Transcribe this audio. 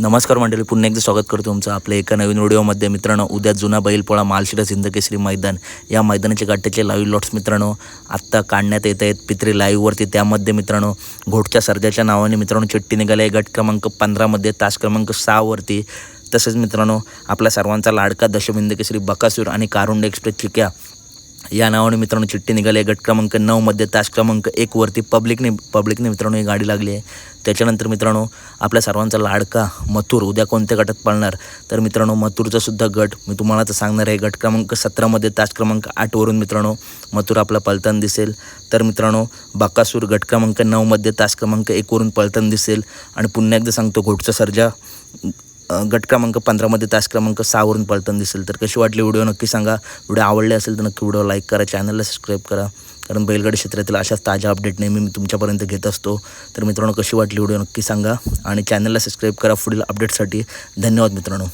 नमस्कार मंडळी पुन्हा एकदा स्वागत करतो तुमचं आपल्या एका नवीन व्हिडिओमध्ये. मित्रांनो उद्या जुना बैलपोळा मालशिरा सिंदकेसरी मैदान. या मैदानाचे गाठ्याचे लाईव्ह लॉट्स मित्रांनो आत्ता काढण्यात येत आहेत पित्री लाईव्हवरती त्यामध्ये मित्रांनो घोटच्या सर्जाच्या नावाने मित्रांनो चिठ्ठी निघाली आहे गट क्रमांक पंधरामध्ये तास क्रमांक सहावरती तसेच मित्रांनो आपल्या सर्वांचा लाडका दशमिंदकेसरी बकासूर आणि कारुंड एक्सप्रेस चिक्या या नावाने मित्रांनो चिठ्ठी निघाली आहे. गट क्रमांक नऊमध्ये तास क्रमांक एकवरती पब्लिकने पब्लिकने मित्रांनो ही गाडी लागली आहे. त्याच्यानंतर मित्रांनो आपल्या सर्वांचा लाडका मथुर उद्या कोणत्या गटात पाळणार? तर मित्रांनो मथुरचा सुद्धा गट मी तुम्हाला तर सांगणार आहे गट क्रमांक सतरामध्ये तास क्रमांक आठवरून मित्रांनो मथुर आपला पलताना दिसेल. तर मित्रांनो बाकासूर गट क्रमांक नऊमध्ये तास क्रमांक एकवरून पलताना दिसेल. आणि पुन्हा एकदा सांगतो घोटचा सर्जा गट क्रमांक पंधरामध्ये तास क्रमांक सहावरून पलटण दिसेल. तर कशी वाटली व्हिडिओ? नक्की सांगा. व्हिडिओ आवडले असेल तर नक्की व्हिडिओ लाईक करा. चॅनलला सबस्क्राईब करा. कारण बैलगाडी क्षेत्रातील अशाच ताज्या अपडेट नेहमी मी तुमच्यापर्यंत घेत असतो. तर मित्रांनो कशी वाटली व्हिडिओ? नक्की सांगा. आणि चॅनलला सबस्क्राईब करा. पुढील अपडेटसाठी धन्यवाद मित्रांनो.